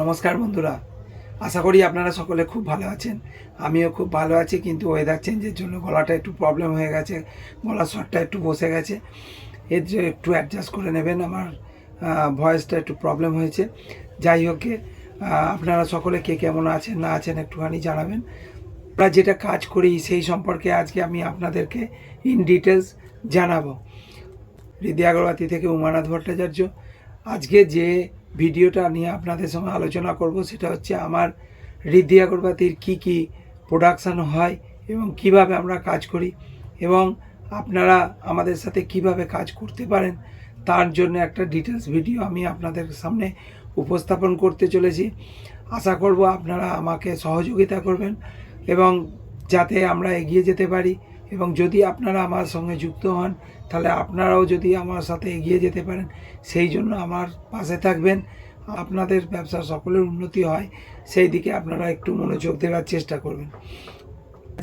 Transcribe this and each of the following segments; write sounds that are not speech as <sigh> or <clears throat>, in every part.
নমস্কার বন্ধুরা। আশা করি আপনারা সকলে খুব ভালো আছেন। আমিও খুব ভালো আছি, কিন্তু ওয়েদার চেঞ্জের জন্য গলাটা একটু প্রবলেম হয়ে গেছে, গলার স্বরটা একটু বসে গেছে। এর যে একটু অ্যাডজাস্ট করে নেবেন, আমার ভয়েসটা একটু প্রবলেম হয়েছে। যাই হোক আপনারা সকলে কে কেমন আছেন, না আছেন একটুখানি জানাবেন। আমরা যেটা কাজ করি, সেই সম্পর্কে আজকে আমি আপনাদেরকে ইন ডিটেলস জানাব। হৃদয় আগরবাতি থেকে উমানাথ ভট্টাচার্য। আজকে যে ভিডিওটা নিয়ে আপনাদের সঙ্গে আলোচনা করব, সেটা হচ্ছে আমার হৃদয় আগরবাতির কি কি প্রোডাকশান হয় এবং কীভাবে আমরা কাজ করি এবং আপনারা আমাদের সাথে কীভাবে কাজ করতে পারেন, তার জন্য একটা ডিটেলস ভিডিও আমি আপনাদের সামনে উপস্থাপন করতে চলেছি। আশা করব আপনারা আমাকে সহযোগিতা করবেন এবং যাতে আমরা এগিয়ে যেতে পারি। এবং যদি আপনারা আমার সঙ্গে যুক্ত হন, তাহলে আপনারাও যদি আমার সাথে এগিয়ে যেতে পারেন, সেই জন্য আমার পাশে থাকবেন। আপনাদের ব্যবসা সকলের উন্নতি হয়, সেই দিকে আপনারা একটু মনোযোগ দেওয়ার চেষ্টা করবেন।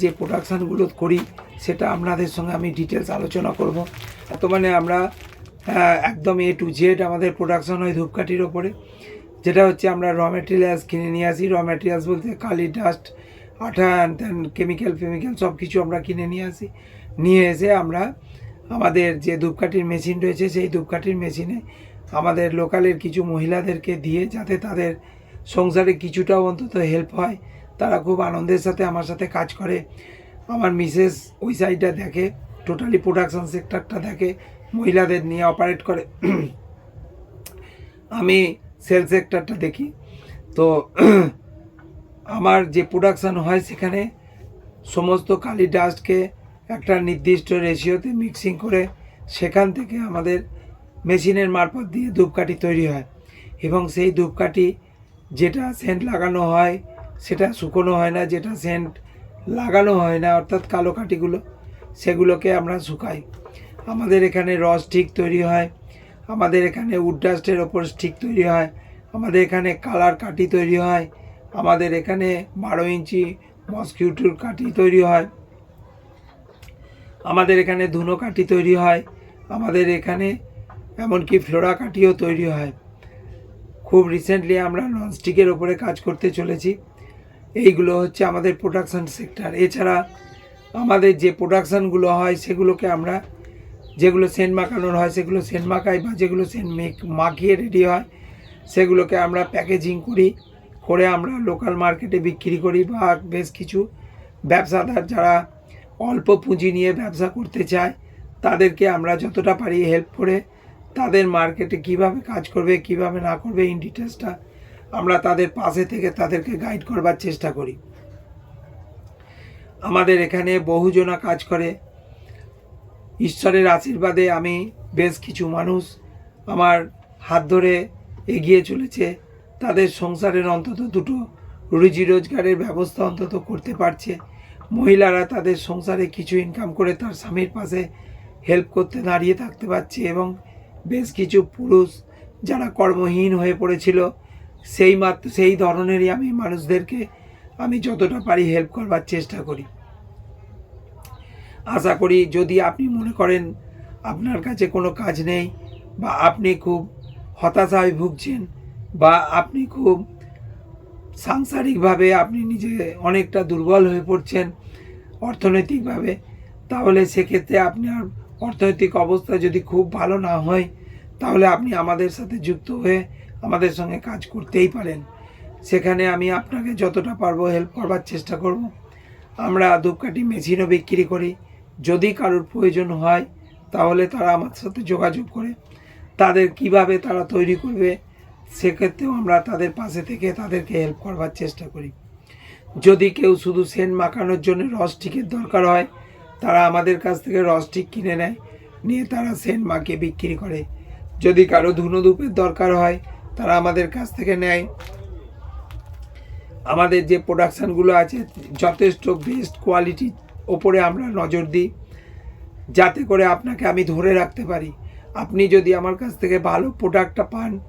যে প্রোডাকশানগুলো করি, সেটা আপনাদের সঙ্গে আমি ডিটেলস আলোচনা করব। বর্তমানে আমরা একদম এ টু জেড আমাদের প্রোডাকশন হয় ধূপকাঠির ওপরে। যেটা হচ্ছে আমরা র মেটেরিয়ালস কিনে নিয়ে আসি। র মেটেরিয়ালস বলতে কালি ডাস্ট আঠা অ্যান্ড কেমিক্যাল ফেমিক্যাল সব কিছু আমরা কিনে নিয়ে আসি। নিয়ে এসে আমরা আমাদের যে ধূপকাঠির মেশিন রয়েছে, সেই ধূপকাঠির মেশিনে আমাদের লোকালের কিছু মহিলাদেরকে দিয়ে যাতে তাদের সংসারে কিছুটাও অন্তত হেল্প হয়। তারা খুব আনন্দের সাথে আমার সাথে কাজ করে। আমার মিসেস ওই সাইডটা দেখে টোটালি প্রোডাকশান সেক্টরটা দেখে, মহিলাদের নিয়ে অপারেট করে। আমি সেল সেক্টরটা দেখি। তো আমার যে প্রোডাকশান হয় সেখানে সমস্ত কালি ডাস্টকে একটা নির্দিষ্ট রেশিওতে মিক্সিং করে সেখান থেকে আমাদের মেশিনের মারফত দিয়ে ধূপকাঠি তৈরি হয়। এবং সেই ধূপকাঠি যেটা সেন্ট লাগানো হয়, সেটা শুকনো হয় না, যেটা সেন্ট লাগানো হয় না, অর্থাৎ কালো কাঠিগুলো, সেগুলোকে আমরা শুকাই। আমাদের এখানে রস স্টিক তৈরি হয়, আমাদের এখানে উড ডাস্টের ওপর স্টিক তৈরি হয়, আমাদের এখানে কালার কাঠি তৈরি হয় আমাদের এখানে বারো ইঞ্চি মসকিউটোর কাঠি তৈরি হয়। আমাদের এখানে ধুনো কাঠি তৈরি হয়। আমাদের এখানে এমনকি ফ্লোরা কাঠিও তৈরি হয়। খুব রিসেন্টলি আমরা ননস্টিকের ওপরে কাজ করতে চলেছি। এইগুলো হচ্ছে আমাদের প্রোডাকশান সেক্টর এছাড়া আমাদের যে প্রোডাকশানগুলো হয়, সেগুলোকে আমরা যেগুলো সেন্ট মাখানোর হয়, সেগুলো সেন্ট মাখাই বা যেগুলো সেন্ট মেক, মাখিয়ে রেডি হয়, সেগুলোকে আমরা প্যাকেজিং করি। করে আমরা লোকাল মার্কেটে বিক্রি করি বা বেশ কিছু ব্যবসাদার যারা অল্প পুঁজি নিয়ে ব্যবসা করতে চায়, তাদেরকে আমরা যতটা পারি হেল্প করে তাদের মার্কেটে কীভাবে কাজ করবে, কীভাবে না করবে ইন ডিটেলসটা আমরা তাদের পাশে থেকে তাদেরকে গাইড করবার চেষ্টা করি। আমাদের এখানে বহুজনা কাজ করে। ঈশ্বরের আশীর্বাদে আমি বেশ কিছু মানুষ আমার হাত ধরে এগিয়ে চলেছে। তাদের সংসারের অন্তত দুটো রুজি রোজগারের ব্যবস্থা অন্তত করতে পারছে। মহিলারা তাদের সংসারে কিছু ইনকাম করে তার স্বামীর পাশে হেল্প করতে দাঁড়িয়ে থাকতে পারছে এবং বেশ কিছু পুরুষ যারা কর্মহীন হয়ে পড়েছিল, সেই মাত্র সেই ধরনেরই আমি মানুষদেরকে আমি যতটা পারি হেল্প করবার চেষ্টা করি। আশা করি যদি আপনি মনে করেন আপনার কাছে কোনো কাজ নেই বা আপনি খুব হতাশায় ভুগছেন বা আপনি খুব সাংসারিকভাবে আপনি নিজে অনেকটা দুর্বল হয়ে পড়ছেন অর্থনৈতিকভাবে, তাহলে সেক্ষেত্রে আপনার অর্থনৈতিক অবস্থা যদি খুব ভালো না হয়, তাহলে আপনি আমাদের সাথে যুক্ত হয়ে আমাদের সঙ্গে কাজ করতেই পারেন। সেখানে আমি আপনাকে যতটা পারব হেল্প করবার চেষ্টা করব। আমরা ধূপকাঠি মেশিনও বিক্রি করি। যদি কারোর প্রয়োজন হয়, তাহলে তারা আমার সাথে যোগাযোগ করে। তাদের কীভাবে তারা তৈরি করবে সেক্ষেত্রেও আমরা তাদের পাশে থেকে তাদেরকে হেল্প করবার চেষ্টা করি। যদি কেউ শুধু সেন্ট মাখানোর জন্য রস রসটিকের দরকার হয়, তারা আমাদের কাছ থেকে রস রসটিক কিনে নেয়, নিয়ে তারা সেন্ট মাখিয়ে বিক্রি করে। যদি কারও ধুনো ধূপের দরকার হয়, তারা আমাদের কাছ থেকে নেয়। আমাদের যে প্রোডাকশানগুলো আছে, যথেষ্ট বেস্ট কোয়ালিটির ওপরে আমরা নজর দিই। যাতে করে আপনাকে আমি ধরে রাখতে পারি। আপনি যদি আমার কাছ থেকে ভালো প্রোডাক্টটা পান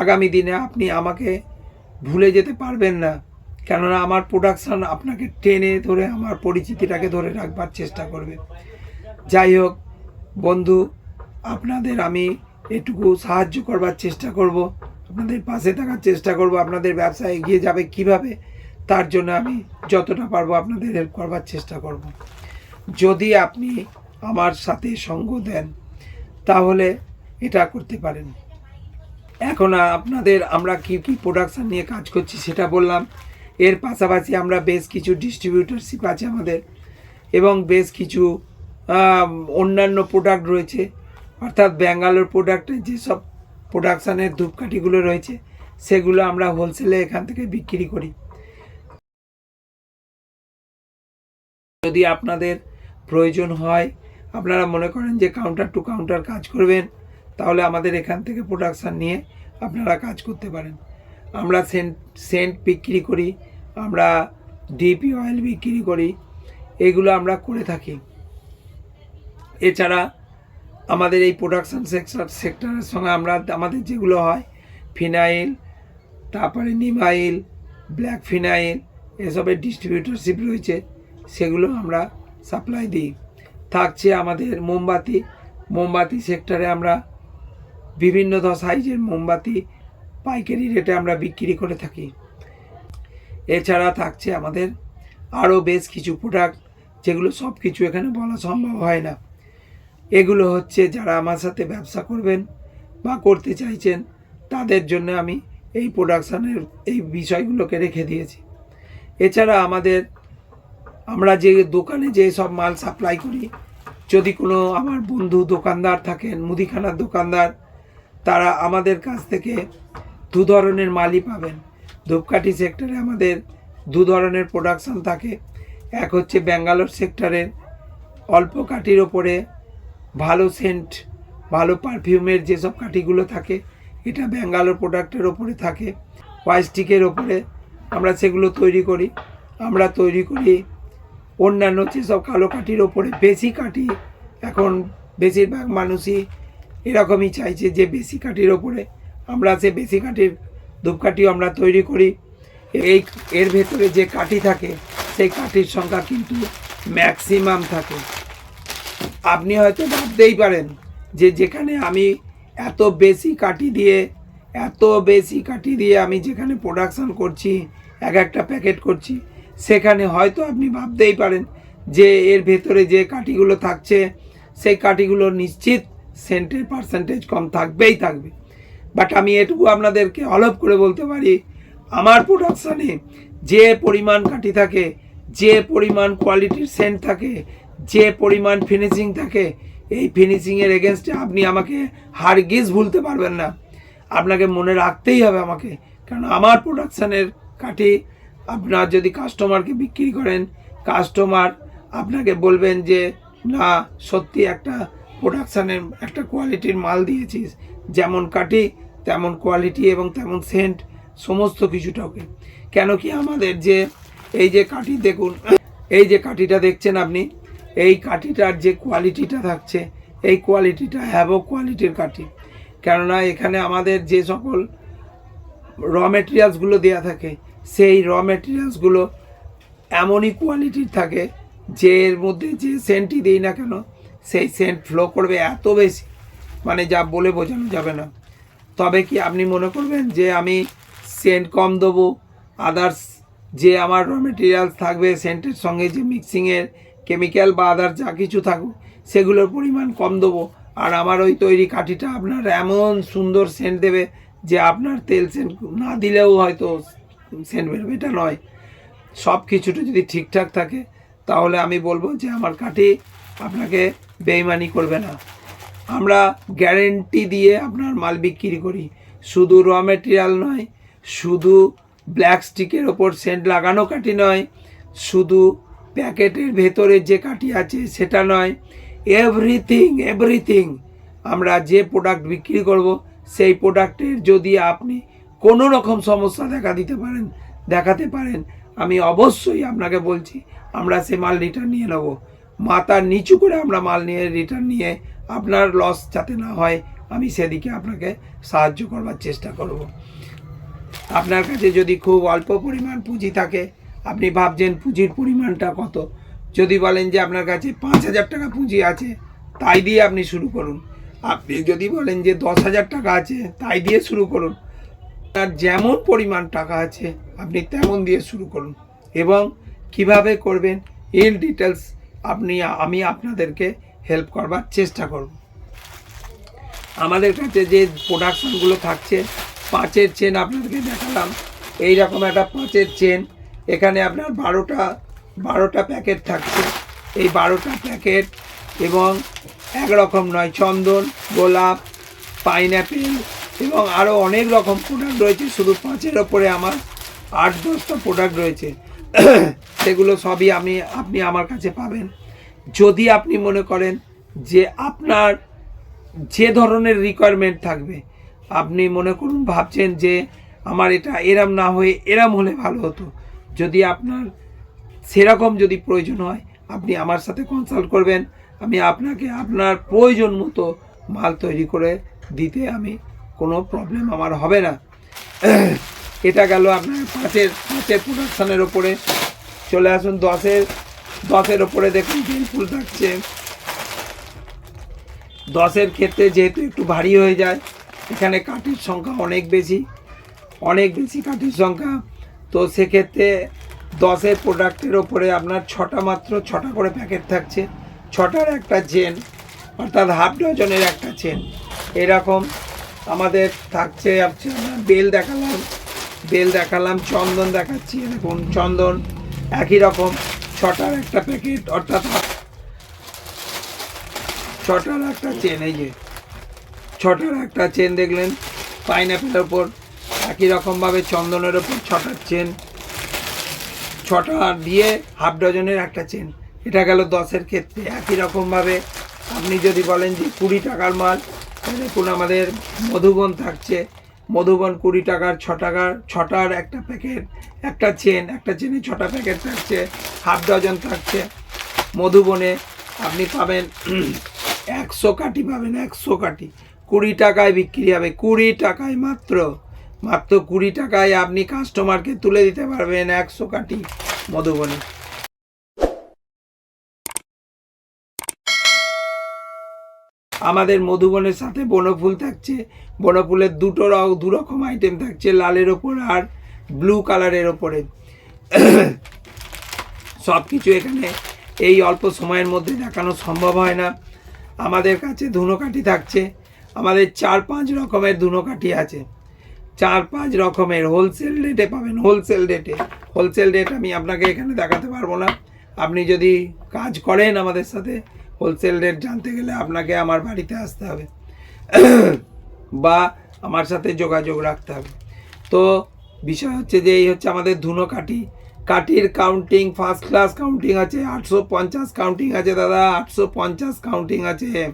আগামী দিনে আপনি আমাকে ভুলে যেতে পারবেন না। কেননা আমার প্রোডাকশান আপনাকে টেনে ধরে, আমার পরিচিতিটাকে ধরে রাখবার চেষ্টা করবে। যাই হোক, বন্ধু, আপনাদের আমি এটুকু সাহায্য করবার চেষ্টা করব, আপনাদের পাশে থাকার চেষ্টা করব, আপনাদের ব্যবসা এগিয়ে যাবে কীভাবে, তার জন্য আমি যতটা পারব আপনাদের হেল্প করবার চেষ্টা করব। যদি আপনি আমার সাথে সঙ্গ দেন, তাহলে এটা করতে পারেন। এখন আপনাদের আমরা কি কি প্রোডাকশান নিয়ে কাজ করছি সেটা বললাম। এর পাশাপাশি আমরা বেশ কিছু ডিস্ট্রিবিউটারশিপ আছে আমাদের এবং বেশ কিছু অন্যান্য প্রোডাক্ট রয়েছে। অর্থাৎ ব্যাঙ্গালোর প্রোডাক্টের যেসব প্রোডাকশানের ধূপকাঠিগুলো রয়েছে, সেগুলো আমরা হোলসেলে এখান থেকে বিক্রি করি। যদি আপনাদের প্রয়োজন হয়, আপনারা মনে করেন যে কাউন্টার টু কাউন্টার কাজ করবেন। তাহলে আমাদের এখান থেকে প্রোডাকশান নিয়ে আপনারা কাজ করতে পারেন। আমরা সেন্ট সেন্ট বিক্রি করি, আমরা ডিপি অয়েল বিক্রি করি, এগুলো আমরা করে থাকি। এছাড়া আমাদের এই প্রোডাকশান সেক্টর সেক্টরের সঙ্গে আমরা, আমাদের যেগুলো হয় ফিনাইল তারপরে নিমাইল ব্ল্যাক ফিনাইল এসবের ডিস্ট্রিবিউটরশিপ রয়েছে, সেগুলো আমরা সাপ্লাই দিই। থাকছে আমাদের মোমবাতি মোমবাতি সেক্টরে আমরা বিভিন্ন সাইজের মোমবাতি, পাইকারি রেটে আমরা বিক্রি করে থাকি। এছাড়া থাকছে আমাদের আরও বেশ কিছু প্রোডাক্ট যেগুলো সব কিছু এখানে বলা সম্ভব হয় না। এগুলো হচ্ছে যারা আমার সাথে ব্যবসা করবেন বা করতে চাইছেন, তাদের জন্য আমি এই প্রোডাকশানের এই বিষয়গুলোকে রেখে দিয়েছি। এছাড়া আমাদের, আমরা যে দোকানে যে সব মাল সাপ্লাই করি, যদি কোনো আমার বন্ধু দোকানদার থাকেন, মুদিখানার দোকানদার তারা আমাদের কাছ থেকে দু ধরনের মালই পাবেন। ধূপকাঠি সেক্টরে আমাদের দু ধরনের প্রোডাকশান থাকে। এক হচ্ছে ব্যাঙ্গালোর সেক্টরের অল্প কাঠির ওপরে ভালো সেন্ট ভালো পারফিউমের যেসব কাঠিগুলো থাকে, এটা ব্যাঙ্গালোর প্রোডাক্টের ওপরে থাকে। ওয়াইস্টিকের ওপরে আমরা সেগুলো তৈরি করি। আমরা তৈরি করি অন্যান্য যেসব কালো কাঠির ওপরে। বেশি কাঠি এখন বেশিরভাগ মানুষই এরকমই চাইছে যে বেশি কাঠির ওপরে আমরা সে বেশি কাঠির ধূপকাঠিও আমরা তৈরি করি। এই এর ভেতরে যে কাঠি থাকে, সেই কাঠির সংখ্যা কিন্তু ম্যাক্সিমাম থাকে। আপনি হয়তো ভাবতেই পারেন যে যেখানে আমি এত বেশি কাঠি দিয়ে, এত বেশি কাঠি দিয়ে আমি যেখানে প্রোডাকশান করছি, এক একটা প্যাকেট করছি, সেখানে হয়তো আপনি ভাবতেই পারেন যে এর ভেতরে যে কাঠিগুলো থাকছে, সেই কাঠিগুলো নিশ্চিত সেন্টের পার্সেন্টেজ কম থাকবেই থাকবে। বাট আমি এটুকু আপনাদেরকে অলপ করে বলতে পারি, আমার প্রোডাকশানে যে পরিমাণ কাঠি থাকে, যে পরিমাণ কোয়ালিটির সেন্ট থাকে, যে পরিমাণ ফিনিশিং থাকে, এই ফিনিশিংয়ের এগেনস্টে আপনি আমাকে হারগিজ ভুলতে পারবেন না। আপনাকে মনে রাখতেই হবে আমাকে, কারণ আমার প্রোডাকশানের কাঠি আপনার যদি কাস্টমারকে বিক্রি করেন কাস্টমার আপনাকে বলবেন যে, না, সত্যি একটা প্রোডাকশানের একটা কোয়ালিটির মাল দিয়েছিস। যেমন কাটি তেমন কোয়ালিটি এবং তেমন সেন্ট সমস্ত কিছুটাকে কেন কি আমাদের যে, এই যে কাঠি দেখুন, এই যে কাঠিটা দেখছেন আপনি, এই কাঠিটার যে কোয়ালিটিটা থাকছে, এই কোয়ালিটিটা হ্যাভো কোয়ালিটির কাঠি। কেননা এখানে আমাদের যে সকল র মেটেরিয়ালসগুলো দেওয়া থাকে, সেই র মেটেরিয়ালসগুলো এমনই কোয়ালিটির থাকে, যে এর মধ্যে যে সেন্টই দিই না কেন সেই সেন্ট ফ্লো করবে এত বেশি। মানে যা বলে বোঝানো যাবে না। তবে কি আপনি মনে করবেন যে আমি সেন্ট কম দেবো? আদার্স যে আমার র মেটেরিয়ালস থাকবে, সেন্টের সঙ্গে যে মিক্সিংয়ের কেমিক্যাল বা আদার যা কিছু থাকুক, সেগুলোর পরিমাণ কম দেবো। আর আমার ওই তৈরি কাঠিটা আপনার এমন সুন্দর সেন্ট দেবে যে আপনার তেল সেন্ট না দিলেও হয়তো সেন্ট বেরোবে, এটা নয়। সব কিছুটা যদি ঠিকঠাক থাকে, তাহলে আমি বলব যে আমার কাঠি আপনাকে বেইমানি করবে না। আমরা গ্যারেন্টি দিয়ে আপনার মাল বিক্রি করি। শুধু র মেটেরিয়াল নয়, শুধু ব্ল্যাক স্টিকের ওপর সেন্ট লাগানো কাঠি নয়, শুধু প্যাকেটের ভেতরে যে কাঠি আছে সেটা নয় এভরিথিং এভরিথিং আমরা যে প্রোডাক্ট বিক্রি করব, সেই প্রোডাক্টের যদি আপনি কোনো রকম সমস্যা দেখা দিতে পারেন, দেখাতে পারেন, আমি অবশ্যই আপনাকে বলছি, আমরা সে মাল রিটার্ন নিয়ে নেব। মাথা নিচু করে আমরা মাল নিয়ে রিটার্ন নিয়ে আপনার লস যাতে না হয়, আমি সেদিকে আপনাকে সাহায্য করবার চেষ্টা করব। আপনার কাছে যদি খুব অল্প পরিমাণ পুঁজি থাকে, আপনি ভাবছেন পুঁজির পরিমাণটা কত? যদি বলেন যে আপনার কাছে পাঁচ হাজার টাকা পুঁজি আছে, তাই দিয়ে আপনি শুরু করুন। আপনি যদি বলেন যে দশ হাজার টাকা আছে, তাই দিয়ে শুরু করুন। আর যেমন পরিমাণ টাকা আছে, আপনি তেমন দিয়ে শুরু করুন। এবং কীভাবে করবেন ইন ডিটেলস আপনি, আমি আপনাদেরকে হেল্প করবার চেষ্টা করব। আমাদের কাছে যে প্রোডাকশনগুলো থাকছে, পাঁচের চেন আপনাদেরকে দেখালাম। এই রকম একটা পাঁচের চেন এখানে আপনার বারোটা বারোটা প্যাকেট থাকছে। এই বারোটা প্যাকেট এবং একরকম নয়, চন্দন, গোলাপ পাইনঅ্যাপেল এবং আরও অনেক রকম প্রোডাক্ট রয়েছে। শুধু পাঁচের ওপরে আমার আট, দশটা প্রোডাক্ট রয়েছে। সেগুলো সবই আমি, আপনি আমার কাছে পাবেন। যদি আপনি মনে করেন যে আপনার যে ধরনের রিকোয়ারমেন্ট থাকবে, আপনি মনে করুন, ভাবছেন যে আমার এটা এরম না হয়ে এরম হলে ভালো হতো। যদি আপনার সেরকম যদি প্রয়োজন হয়, আপনি আমার সাথে কনসাল্ট করবেন। আমি আপনাকে আপনার প্রয়োজন মতো মাল তৈরি করে দিতে আমি কোনো প্রবলেম আমার হবে না। <clears throat> এটা গেল আপনার পাঁচের পাঁচের প্রোডাকশানের ওপরে। চলে আসুন দশের দশের ওপরে দেখুন বেল ফুল থাকছে। দশের ক্ষেত্রে যেহেতু একটু ভারী হয়ে যায়, এখানে কাঠের সংখ্যা অনেক বেশি অনেক বেশি কাঠের সংখ্যা। তো সেক্ষেত্রে দশের প্রোডাক্টের ওপরে আপনার ছটা মাত্র, ছটা করে প্যাকেট থাকছে। ছটার একটা চেন অর্থাৎ হাফ ডজনের একটা চেন এরকম আমাদের থাকছে বেল দেখালাম বেল দেখালাম, চন্দন দেখাচ্ছি দেখুন চন্দন। একই রকম ছটার একটা প্যাকেট, অর্থাৎ ছটার একটা চেন এই যে ছটার একটা চেন দেখলেন পাইনঅ্যাপেলের ওপর একই রকমভাবে চন্দনের ওপর ছটার চেন ছটা দিয়ে হাফ ডজনের একটা চেন এটা গেল দশের ক্ষেত্রে, একই রকমভাবে আপনি যদি বলেন যে কুড়ি টাকার মাল দেখুন আমাদের মধুবন থাকছে মধুবন কুড়ি টাকার, ছ টাকার, ছটার একটা প্যাকেট একটা চেন একটা চেনে ছটা প্যাকেট থাকছে হাফ ডজন থাকছে। মধুবনে আপনি পাবেন <clears throat> একশো কাঠি পাবেন, একশো কাঠি। কুড়ি টাকায় বিক্রি হবে, কুড়ি টাকায় মাত্র। মাত্র কুড়ি টাকায় আপনি কাস্টমারকে তুলে দিতে পারবেন একশো কাঠি মধুবনে। আমাদের মধুবনের সাথে বনফুল থাকছে। বনফুলের দুটো র- দু রকম আইটেম থাকছে, লালের ওপর আর ব্লু কালারের ওপরে। সব কিছু এখানে এই অল্প সময়ের মধ্যে দেখানো সম্ভব হয় না। আমাদের কাছে ধুনোকাঠি থাকছে। আমাদের চার পাঁচ রকমের ধুনোকাঠি আছে। চার পাঁচ রকমের হোলসেল রেটে পাবেন। হোলসেল রেটে হোলসেল রেট আমি আপনাকে এখানে দেখাতে পারব না। আপনি যদি কাজ করেন আমাদের সাথে হোলসেল রেট জানতে গেলে আপনাকে আমার বাড়িতে আসতে হবে। বা আমার সাথে যোগাযোগ রাখতে হবে। তো বিষয় হচ্ছে যে, এই হচ্ছে আমাদের ধুনো কাঠি। কাঠির কাউন্টিং ফার্স্ট ক্লাস কাউন্টিং আছে, আটশো পঞ্চাশ কাউন্টিং আছে দাদা, আটশো পঞ্চাশ কাউন্টিং আছে।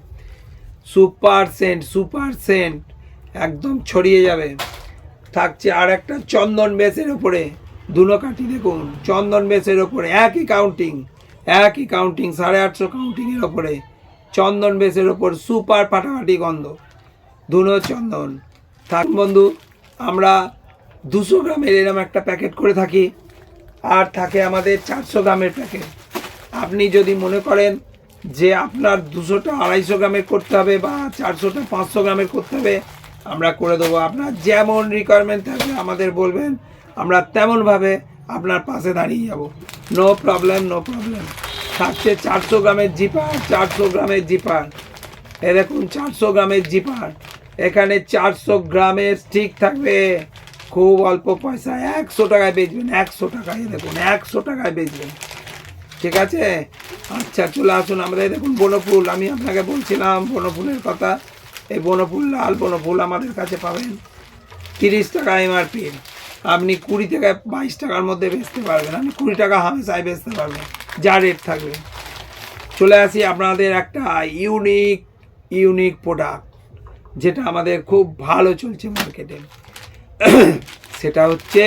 সুপার সেন্ট সুপার সেন্ট একদম ছড়িয়ে যাবে। থাকছে আর একটা চন্দন বেসের ওপরে। দুনো কাঠি দেখুন, চন্দন বেসের ওপরে, একই কাউন্টিং একই কাউন্টিং সাড়ে আটশো কাউন্টিংয়ের ওপরে। চন্দন বেসের ওপর সুপার ফাটাফাটি গন্ধ। ধুনো চন্দন। থাক বন্ধু, আমরা দুশো গ্রামের এরম একটা প্যাকেট করে থাকি, আর থাকে আমাদের চারশো গ্রামের প্যাকেট আপনি যদি মনে করেন যে আপনার দুশোটা আড়াইশো গ্রামের করতে হবে বা চারশোটা পাঁচশো গ্রামের করতে হবে, আমরা করে দেবো। আপনার যেমন রিকোয়ারমেন্ট থাকবে আমাদের বলবেন, আমরা তেমনভাবে আপনার পাশে দাঁড়িয়ে যাব। নো প্রবলেম নো প্রবলেম থাকছে চারশো গ্রামের জিপার, চারশো গ্রামের জিপার। এ দেখুন, চারশো গ্রামের জিপার। এখানে চারশো গ্রামের স্টিক থাকবে। খুব অল্প পয়সা, একশো টাকায় বেচবেন, একশো টাকায় দেখুন, একশো টাকায় বেচবেন। ঠিক আছে? আচ্ছা চলে আসুন আমাদের দেখুন, বনফুল, আমি আপনাকে বলছিলাম, বনফুলের কথা। এই বনফুল, লাল বনফুল আমাদের কাছে পাবেন। তিরিশ টাকা এমআরপি আপনি কুড়ি থেকে বাইশ টাকার মধ্যে বেচতে পারবেন। আপনি কুড়ি টাকা হামেশায় বেচতে পারবেন, যা রেট থাকবে। চলে আসি আপনাদের একটা ইউনিক ইউনিক প্রোডাক্ট যেটা আমাদের খুব ভালো চলছে মার্কেটে সেটা হচ্ছে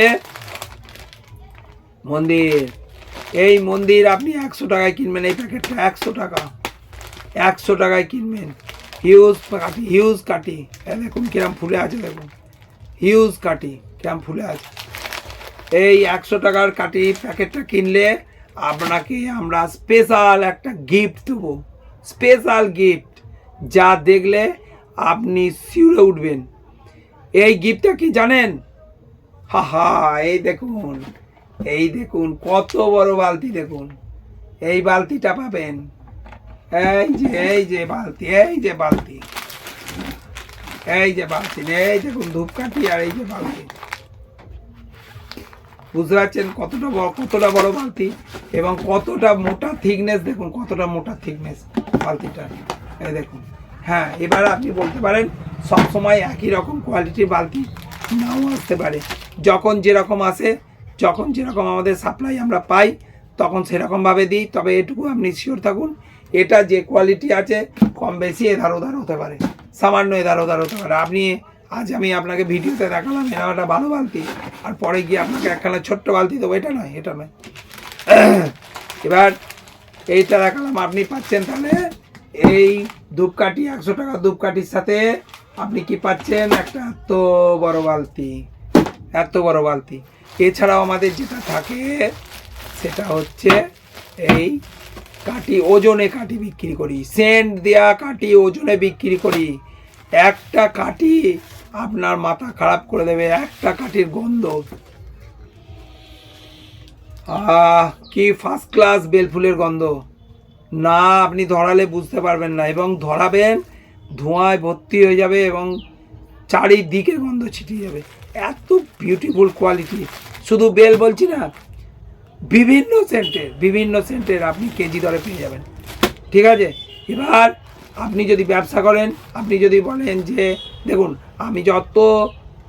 মন্দির। এই মন্দির আপনি একশো টাকায় কিনবেন, এই প্যাকেটটা একশো টাকা। একশো টাকায় কিনবেন। হিউজ কাটি হিউজ কাটি দেখুন কিরম ফুলে আছে, দেখুন। হিউজ কাঠি কিরম ফুলে আছে। এই একশো টাকার কাঠি প্যাকেটটা কিনলে আপনাকে আমরা স্পেশাল একটা গিফট দেবো। স্পেশাল গিফট যা দেখলে আপনি শিউরে উঠবেন। এই গিফটটা কি জানেন? হা হা এই দেখুন এই দেখুন, কত বড় বালতি দেখুন। এই বালতিটা পাবেন। এই যে এই যে বালতি, এই যে বালতি। এই যে বালতি, এই দেখুন ধূপকাঠি আর এই যে বালতি। বুঝতে পারছেন? কতটা বড় কতটা বড় বালতি এবং কতটা মোটা থিকনেস দেখুন, কতটা মোটা থিকনেস বালতিটা। এই দেখুন। হ্যাঁ এবার আপনি বলতে পারেন, সবসময় একই রকম কোয়ালিটির বালতি নাও আসতে পারে। যখন যেরকম আসে, যখন যেরকম আমাদের সাপ্লাই আমরা পাই, তখন সেরকমভাবে দিই। তবে এটুকু আপনি শিওর থাকুন, এটা যে কোয়ালিটি আছে, কম বেশি এধার ওধার হতে পারে। সামান্য এধার ওধার হতে পারে। আপনি আজ আমি আপনাকে ভিডিওতে দেখালাম এরকম একটা ভালো বালতি, আর পরে গিয়ে আপনাকে একখানা ছোট্ট বালতি দেবো। এটা নয় এটা নয়। এবার এইটা দেখালাম, আপনি পাচ্ছেন তাহলে এই ধূপকাঠি, একশো টাকা ধূপকাঠির সাথে আপনি কি পাচ্ছেন একটা এত বড় বালতি, এত বড় বালতি। এছাড়াও আমাদের যেটা থাকে, সেটা হচ্ছে এই কাঠি, ওজনে কাঠি বিক্রি করি। সেন্ট দেয়া কাটি ওজনে বিক্রি করি। একটা কাঠি আপনার মাথা খারাপ করে দেবে একটা কাঠির গন্ধ। কি ফার্স্ট ক্লাস বেলফুলের গন্ধ। না, আপনি ধরালে বুঝতে পারবেন না এবং ধরাবেন, ধোঁয়ায় ভর্তি হয়ে যাবে এবং চারিদিকে গন্ধ ছিটিয়ে যাবে। এত বিউটিফুল কোয়ালিটি শুধু বেল বলছি না, বিভিন্ন সেন্টের বিভিন্ন সেন্টের আপনি কেজি দরে পেয়ে যাবেন। ঠিক আছে? এবার আপনি যদি ব্যবসা করেন, আপনি যদি বলেন যে, দেখুন আমি যত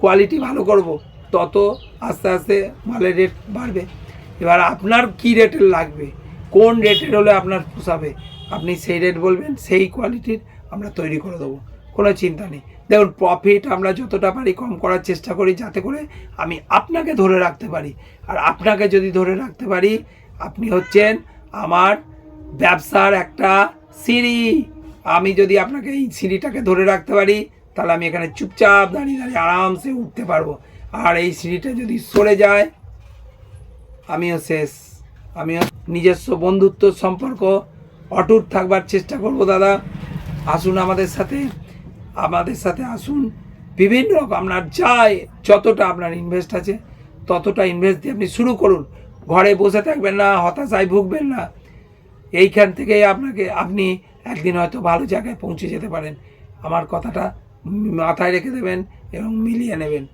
কোয়ালিটি ভালো করব, তত আস্তে আস্তে মালের রেট বাড়বে। এবার আপনার কি রেটের লাগবে? কোন রেটের হলে আপনার পোষাবে? আপনি সেই রেট বলবেন, সেই কোয়ালিটির আমরা তৈরি করে দেবো। কোনো চিন্তা নেই। দেখুন প্রফিট আমরা যতটা পারি কম করার চেষ্টা করি যাতে করে আমি আপনাকে ধরে রাখতে পারি। আর আপনাকে যদি ধরে রাখতে পারি, আপনি হচ্ছেন আমার ব্যবসার একটা সিঁড়ি। আমি যদি আপনাকে এই সিঁড়িটাকে ধরে রাখতে পারি তাহলে আমি এখানে চুপচাপ দাঁড়িয়ে দাঁড়িয়ে আরামসে উঠতে পারব। আর এই সিঁড়িটা যদি সরে যায়, আমিও শেষ। আমিও নিজস্ব বন্ধুত্ব, সম্পর্ক, অটুট থাকবার চেষ্টা করব, দাদা। আসুন আমাদের সাথে আমাদের সাথে আসুন। বিভিন্ন রকম আপনার যাই, যতটা আপনার ইনভেস্ট আছে, ততটা ইনভেস্ট দিয়ে আপনি শুরু করুন। ঘরে বসে থাকবেন না, হতাশায় ভুগবেন না। এইখান থেকে আপনাকে, আপনি একদিন হয়তো ভালো জায়গায় পৌঁছে যেতে পারেন। আমার কথাটা মাথায় রেখে দেবেন এবং মিলিয়ে নেবেন।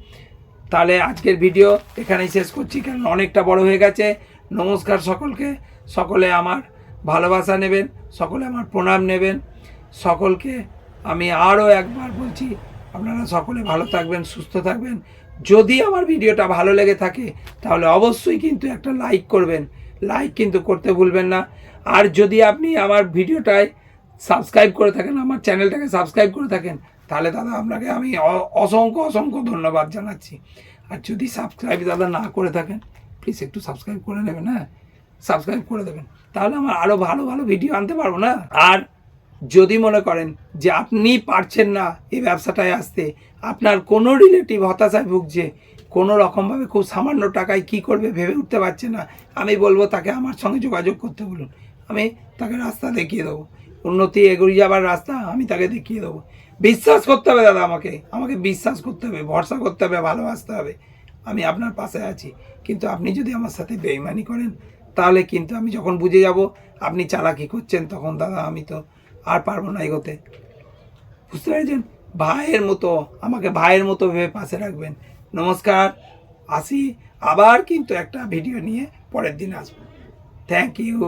তাহলে আজকের ভিডিও এখানেই শেষ করছি কারণ অনেকটা বড় হয়ে গেছে। নমস্কার সকলকে। সকলে আমার ভালোবাসা নেবেন, সকলে আমার প্রণাম নেবেন। সকলকে আমি আরও একবার বলছি, আপনারা সকলে ভালো থাকবেন, সুস্থ থাকবেন। যদি আমার ভিডিওটা ভালো লেগে থাকে, তাহলে অবশ্যই কিন্তু একটা লাইক করবেন। লাইক কিন্তু করতে ভুলবেন না। আর যদি আপনি আমার ভিডিওটায় সাবস্ক্রাইব করে থাকেন, আমার চ্যানেলটাকে সাবস্ক্রাইব করে থাকেন তাহলে দাদা আপনাকে আমি অসংখ্য অসংখ্য ধন্যবাদ জানাচ্ছি। আর যদি সাবস্ক্রাইব দাদা না করে থাকেন প্লিজ একটু সাবস্ক্রাইব করে নেবেন হ্যাঁ? সাবস্ক্রাইব করে দেবেন। তাহলে আমার আরও ভালো ভালো ভিডিও আনতে পারব না? আর যদি মনে করেন যে আপনি পারছেন না এই ব্যবসাটায় আসতে, আপনার কোনো রিলেটিভ হতাশায় ভুগছে, কোনো রকমভাবে খুব সামান্য টাকায় কি করবে ভেবে উঠতে পারছে না, আমি বলব তাকে আমার সঙ্গে যোগাযোগ করতে বলুন। আমি তাকে রাস্তা দেখিয়ে দেবো। উন্নতি এগিয়ে যাবার রাস্তা আমি তাকে দেখিয়ে দেবো। বিশ্বাস করতে হবে দাদা আমাকে। আমাকে বিশ্বাস করতে হবে, ভরসা করতে হবে, ভালোবাসতে হবে। আমি আপনার পাশে আছি। কিন্তু আপনি যদি আমার সাথে বেইমানি করেন, তাহলে কিন্তু আমি যখন বুঝে যাব, আপনি চালাকি করছেন, তখন দাদা আমি তো আর পারব না এগোতে। বুঝতে পেরেছেন? ভাইয়ের মতো, আমাকে ভাইয়ের মতো ভেবে পাশে রাখবেন। নমস্কার। আসি আবার কিন্তু একটা ভিডিও নিয়ে পরের দিন আসব। Thank you